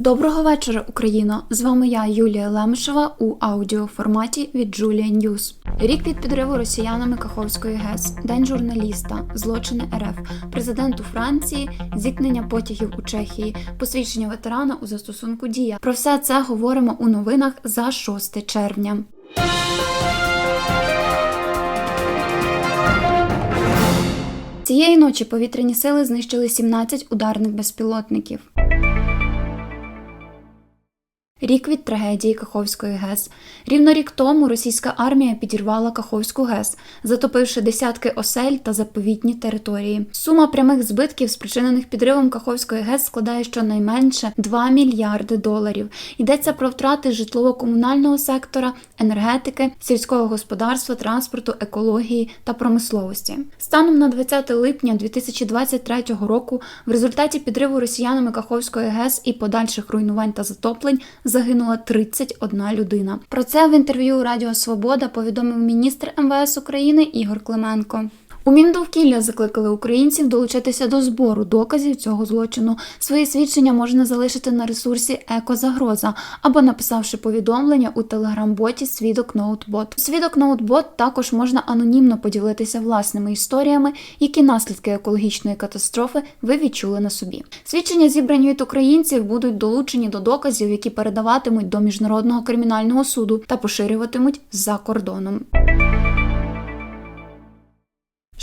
Доброго вечора, Україно! З вами я, Юлія Лемешева, у аудіоформаті від Julia News. Рік від підриву росіянами Каховської ГЕС, День журналіста, злочини РФ, президенту Франції, зіткнення потягів у Чехії, посвідчення ветерана у застосунку Дія. Про все це говоримо у новинах за 6 червня. Цієї ночі повітряні сили знищили 17 ударних безпілотників. Рік від трагедії Каховської ГЕС. Рівно рік тому російська армія підірвала Каховську ГЕС, затопивши десятки осель та заповітні території. Сума прямих збитків, спричинених підривом Каховської ГЕС, складає щонайменше 2 мільярди доларів. Йдеться про втрати житлово-комунального сектора, енергетики, сільського господарства, транспорту, екології та промисловості. Станом на 20 липня 2023 року, в результаті підриву росіянами Каховської ГЕС і подальших руйнувань та затоплень загинула 31 людина. Про це в інтерв'ю Радіо Свобода повідомив міністр МВС України Ігор Клименко. У Міндовкілля закликали українців долучитися до збору доказів цього злочину. Свої свідчення можна залишити на ресурсі Екозагроза або написавши повідомлення у телеграм-боті Свідок Ноутбот. У Свідок Ноутбот також можна анонімно поділитися власними історіями, які наслідки екологічної катастрофи ви відчули на собі. Свідчення, зібрані від українців, будуть долучені до доказів, які передаватимуть до міжнародного кримінального суду та поширюватимуть за кордоном.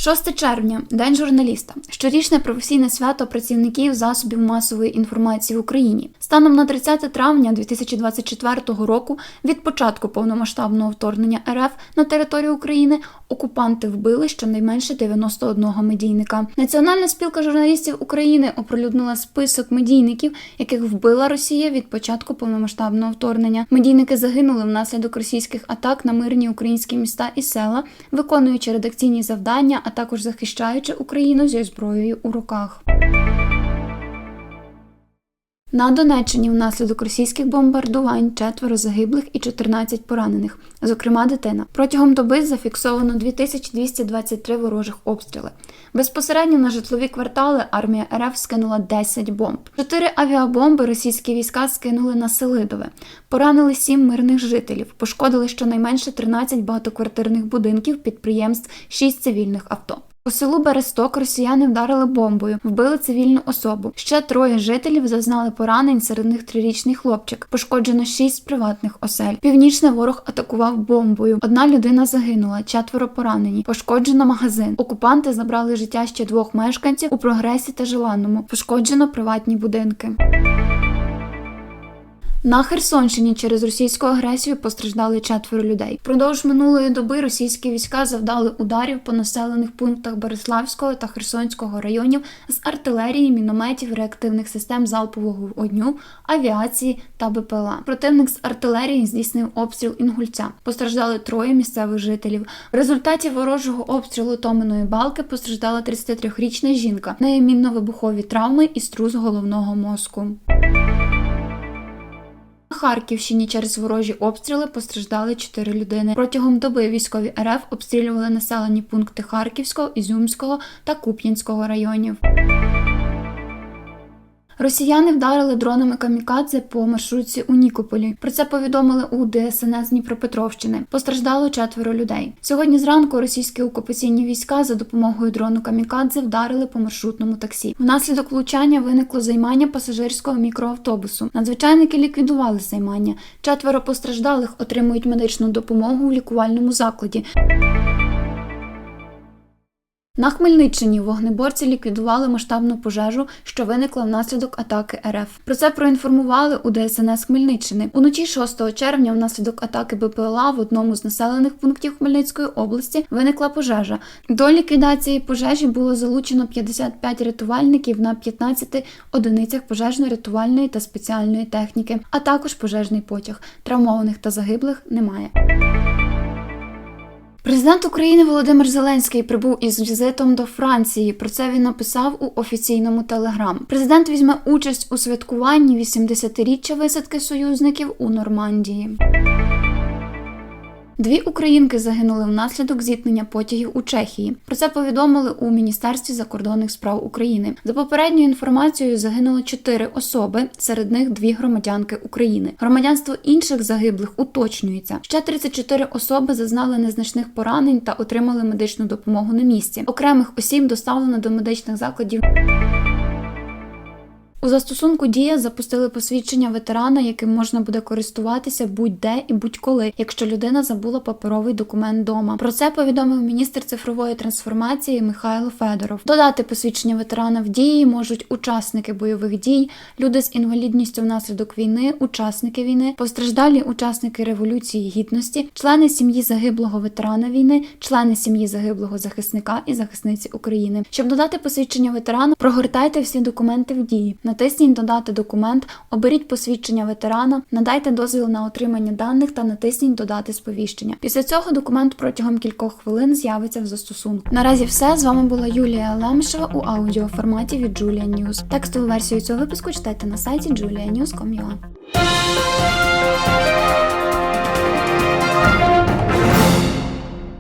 6 червня День журналіста. Щорічне професійне свято працівників засобів масової інформації в Україні. Станом на 30 травня 2024 року, від початку повномасштабного вторгнення РФ на територію України, окупанти вбили щонайменше 91 медійника. Національна спілка журналістів України оприлюднила список медійників, яких вбила Росія від початку повномасштабного вторгнення. Медійники загинули внаслідок російських атак на мирні українські міста і села, виконуючи редакційні завдання а також захищаючи Україну зі зброєю у руках. На Донеччині внаслідок російських бомбардувань четверо загиблих і 14 поранених, зокрема дитина. Протягом доби зафіксовано 2223 ворожих обстріли. Безпосередньо на житлові квартали армія РФ скинула 10 бомб. Чотири авіабомби російські війська скинули на Селидове, поранили сім мирних жителів, пошкодили щонайменше 13 багатоквартирних будинків, підприємств, 6 цивільних авто. У селу Бересток росіяни вдарили бомбою, вбили цивільну особу. Ще троє жителів зазнали поранень, серед них трирічний хлопчик. Пошкоджено шість приватних осель. Північний ворог атакував бомбою. Одна людина загинула, четверо поранені. Пошкоджено магазин. Окупанти забрали життя ще двох мешканців у прогресі та желаному. Пошкоджено приватні будинки. На Херсонщині через російську агресію постраждали четверо людей. Впродовж минулої доби російські війська завдали ударів по населених пунктах Береславського та Херсонського районів з артилерії, мінометів, реактивних систем залпового вогню, авіації та БПЛА. Противник з артилерії здійснив обстріл інгульця. Постраждали троє місцевих жителів. В результаті ворожого обстрілу Томиної балки постраждала 33-річна жінка, в неї мінно-вибухові травми і струс головного мозку. Харківщині через ворожі обстріли постраждали 4 людини. Протягом доби військові РФ обстрілювали населені пункти Харківського, Ізюмського та Куп'янського районів. Росіяни вдарили дронами камікадзе по маршрутці у Нікополі. Про це повідомили у ДСНС Дніпропетровщини. Постраждало четверо людей. Сьогодні зранку російські окупаційні війська за допомогою дрону камікадзе вдарили по маршрутному таксі. Внаслідок влучання виникло займання пасажирського мікроавтобусу. Надзвичайники ліквідували займання. Четверо постраждалих отримують медичну допомогу у лікувальному закладі. На Хмельниччині вогнеборці ліквідували масштабну пожежу, що виникла внаслідок атаки РФ. Про це проінформували у ДСНС Хмельниччини. Уночі 6 червня, внаслідок атаки БПЛА в одному з населених пунктів Хмельницької області виникла пожежа. До ліквідації пожежі було залучено 55 рятувальників на 15 одиницях пожежно-рятувальної та спеціальної техніки, а також пожежний потяг. Травмованих та загиблих немає. Президент України Володимир Зеленський прибув із візитом до Франції. Про це він написав у офіційному телеграм. Президент візьме участь у святкуванні 80-річчя висадки союзників у Нормандії. Дві українки загинули внаслідок зіткнення потягів у Чехії. Про це повідомили у Міністерстві закордонних справ України. За попередньою інформацією, загинуло чотири особи, серед них дві громадянки України. Громадянство інших загиблих уточнюється. Ще 34 особи зазнали незначних поранень та отримали медичну допомогу на місці. Окремих осіб доставлено до медичних закладів. У застосунку Дія запустили посвідчення ветерана, яким можна буде користуватися будь-де і будь-коли, якщо людина забула паперовий документ вдома. Про це повідомив міністр цифрової трансформації Михайло Федоров. Додати посвідчення ветерана в дії можуть учасники бойових дій, люди з інвалідністю внаслідок війни, учасники війни, постраждалі учасники революції гідності, члени сім'ї загиблого ветерана війни, члени сім'ї загиблого захисника і захисниці України. Щоб додати посвідчення ветерана, прогортайте всі документи в дії. Натисніть Додати документ, оберіть посвідчення ветерана, надайте дозвіл на отримання даних та натисніть Додати сповіщення. Після цього документ протягом кількох хвилин з'явиться в застосунку. Наразі все з вами була Юлія Лемшева у аудіоформаті від Julia News. Текстову версію цього випуску читайте на сайті julianews.com.ua.